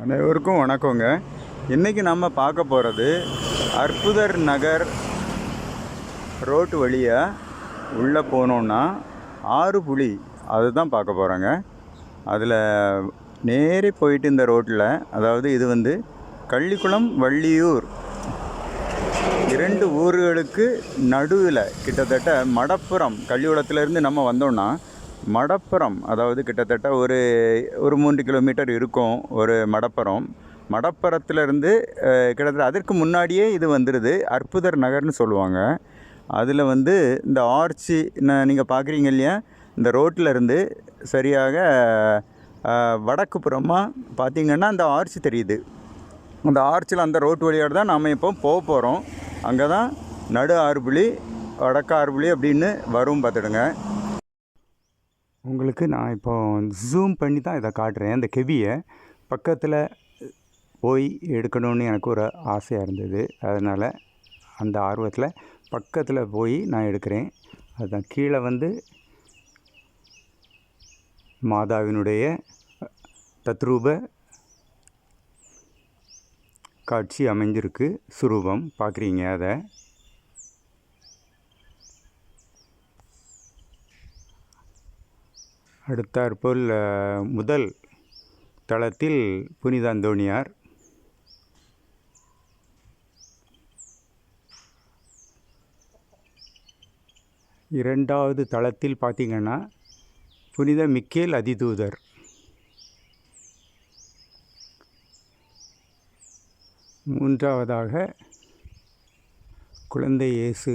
அனைவருக்கும் வணக்கங்க. இன்றைக்கி நம்ம பார்க்க போகிறது அற்புதர் நகர் ரோட்டு வழியாக உள்ளே போனோன்னா ஆறு புலி அதுதான் பார்க்க போகிறோங்க அதில் நேரே போயிட்டு இந்த ரோட்டில் அதாவது இது வந்து கள்ளிக்குளம் வள்ளியூர். இரண்டு ஊர்களுக்கு நடுவில் கிட்டத்தட்ட மடப்புறம் கள்ளிக்குளத்துலேருந்து நம்ம வந்தோம்னா மடப்புறம் அதாவது கிட்டத்தட்ட ஒரு ஒரு மூன்று கிலோமீட்டர் இருக்கும் ஒரு மடப்புறம். மடப்புறத்துலேருந்து கிட்டத்தட்ட அதற்கு முன்னாடியே இது வந்துடுது அற்புதர் நகர்னு சொல்லுவாங்க. அதில் வந்து இந்த ஆர்ச்சி நீங்கள் பார்க்குறீங்க இல்லையா? இந்த ரோட்டில் இருந்து சரியாக வடக்கு புறமாக பார்த்தீங்கன்னா அந்த ஆர்ச்சி தெரியுது. அந்த ஆர்ச்சில் அந்த ரோட்டு வழியாக தான் நாம் இப்போ போக போகிறோம் அங்கே தான் நடு ஆறுபுலி வடக்கு ஆறுபுலி அப்படின்னு வரும் பார்த்துடுங்க. உங்களுக்கு நான் இப்போ ஜூம் பண்ணி தான் இதை காட்டுறேன். இந்த கெவியை பக்கத்தில் போய் எடுக்கணும்னு எனக்கு ஒரு ஆசையாக இருந்தது. அதனால் அந்த ஆர்வத்தில் பக்கத்தில் போய் நான் எடுக்கிறேன். அதுதான் கீழே வந்து மாதாவினுடைய தத்ரூப காட்சி அமைஞ்சிருக்கு. சுரூபம். பார்க்குறீங்க அதை. அடுத்தாற்போல் முதல் தளத்தில் புனித அந்தோணியார் இரண்டாவது தளத்தில் பார்த்திங்கன்னா புனித மிக்கேல் அதிதூதர். மூன்றாவதாக குழந்தை இயேசு.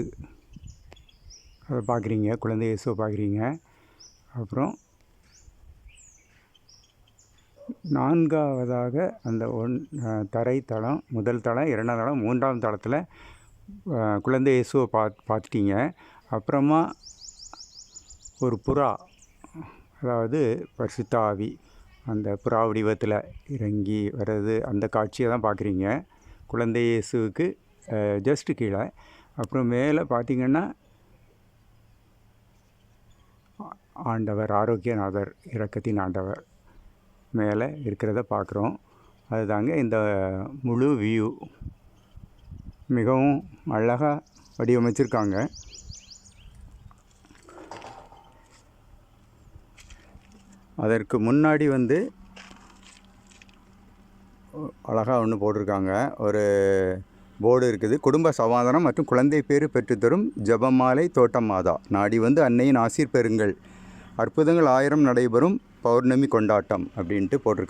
அதை பார்க்குறீங்க குழந்தை இயேசுவை பார்க்குறீங்க அப்புறம் நான்காவதாக அந்த ஒன் அஹ், தரை தளம் முதல் தளம் இரண்டாம் தளம் மூன்றாம் தளத்தில் குழந்தை இயேசுவை பாத் பார்த்துட்டீங்க. அப்புறமா ஒரு புறா அதாவது பரிசுத்தாவி அந்த புறா வடிவத்தில் இறங்கி வர்றது அந்த காட்சியை தான் பார்க்குறீங்க. குழந்தை இயேசுவுக்கு ஜஸ்ட் கீழே. அப்புறம் மேலே பார்த்தீங்கன்னா ஆண்டவர் ஆரோக்கியநாதர் இரக்கத்தின் ஆண்டவர். மேலே இருக்கிறத பார்க்குறோம். அதுதாங்க இந்த முழு வியூ மிகவும் அழகாக வடிவமைச்சிருக்காங்க. அதற்கு முன்னாடி வந்து அழகாக ஒன்று போட்டிருக்காங்க. ஒரு போர்டு இருக்குது. குடும்ப சமாதானம் மற்றும் குழந்தை பேறு பெற்றுத்தரும் ஜெபமாலை தோட்டம் மாதா நாடி வந்து அன்னையின் ஆசீர் பெறுங்கள். அற்புதங்கள் ஆயிரம் நடைபெறும். பௌர்ணமி கொண்டாட்டம் அப்படின்ட்டு போட்டிருக்காங்க.